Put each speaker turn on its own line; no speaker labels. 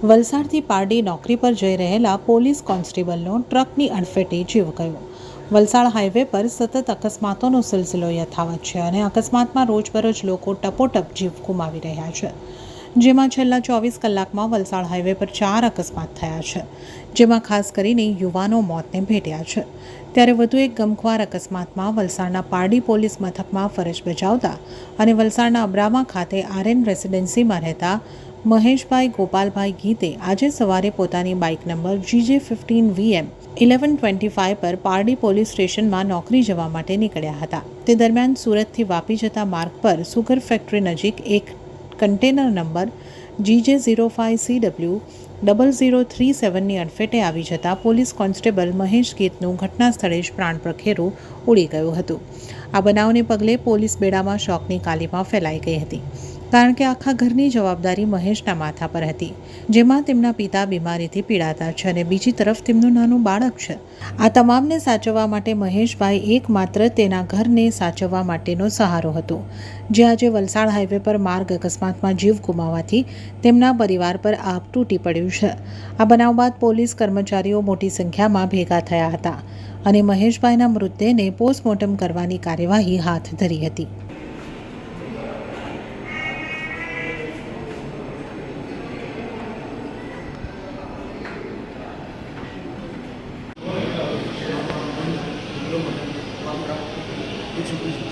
વલસાડથી પારડી નોકરી પર જઈ રહેલા પોલીસ કોન્સ્ટેબલનો ટ્રકની અડફેટે જીવ ગયો. વલસાડ હાઈવે પર સતત અકસ્માતોનો સિલસિલો યથાવત છે અને અકસ્માતમાં રોજબરોજ લોકો ટપોટપ જીવ ગુમાવી રહ્યા છે. જેમાં છેલ્લા ચોવીસ કલાકમાં વલસાડ હાઈવે પર ચાર અકસ્માત થયા છે, જેમાં ખાસ કરીને યુવાનો મોતને ભેટ્યા છે. ત્યારે વધુ એક ગમખ્વાર અકસ્માતમાં વલસાડના પારડી પોલીસ મથકમાં ફરજ બજાવતા અને વલસાડના અબ્રામા ખાતે આરએન રેસિડેન્સીમાં રહેતા મહેશભાઈ ગોપાલભાઈ ગીતે આજે સવારે પોતાની bike number GJ fifteen VM eleven twenty five પર પારડી પોલીસ સ્ટેશનમાં નોકરી જવા માટે નીકળ્યા હતા. તે દરમિયાન સુરતથી વાપી જતા માર્ગ પર સુગર ફેક્ટરી નજીક એક container number GJ zero five C W double zero three સેવનની અડફેટે આવી જતા પોલીસ કોન્સ્ટેબલ મહેશ ગીતનું ઘટના સ્થળે જ પ્રાણ પ્રખેરું ઉડી ગયું હતું. આ બનાવને પગલે પોલીસ બેડામાં શોકની કાલીમાં ફેલાઈ ગઈ હતી. કારણ કે આખા ઘરની જવાબદારી મહેશના માથા પર હતી, જેમાં તેમના પિતા બીમારીથી પીડાતા છે અને બીજી તરફ તેમનું નાનું બાળક છે. આ તમામને સાચવવા માટે મહેશભાઈ એકમાત્ર તેના ઘરને સાચવવા માટેનો સહારો હતો, જે આજે વલસાડ હાઈવે પર માર્ગ અકસ્માતમાં જીવ ગુમાવવાથી તેમના પરિવાર પર આપ તૂટી પડ્યું છે. આ બનાવ બાદ પોલીસ કર્મચારીઓ મોટી સંખ્યામાં ભેગા થયા હતા અને મહેશભાઈના મૃતદેહને પોસ્ટમોર્ટમ કરવાની કાર્યવાહી હાથ ધરી હતી. আমরা কিছু কিছু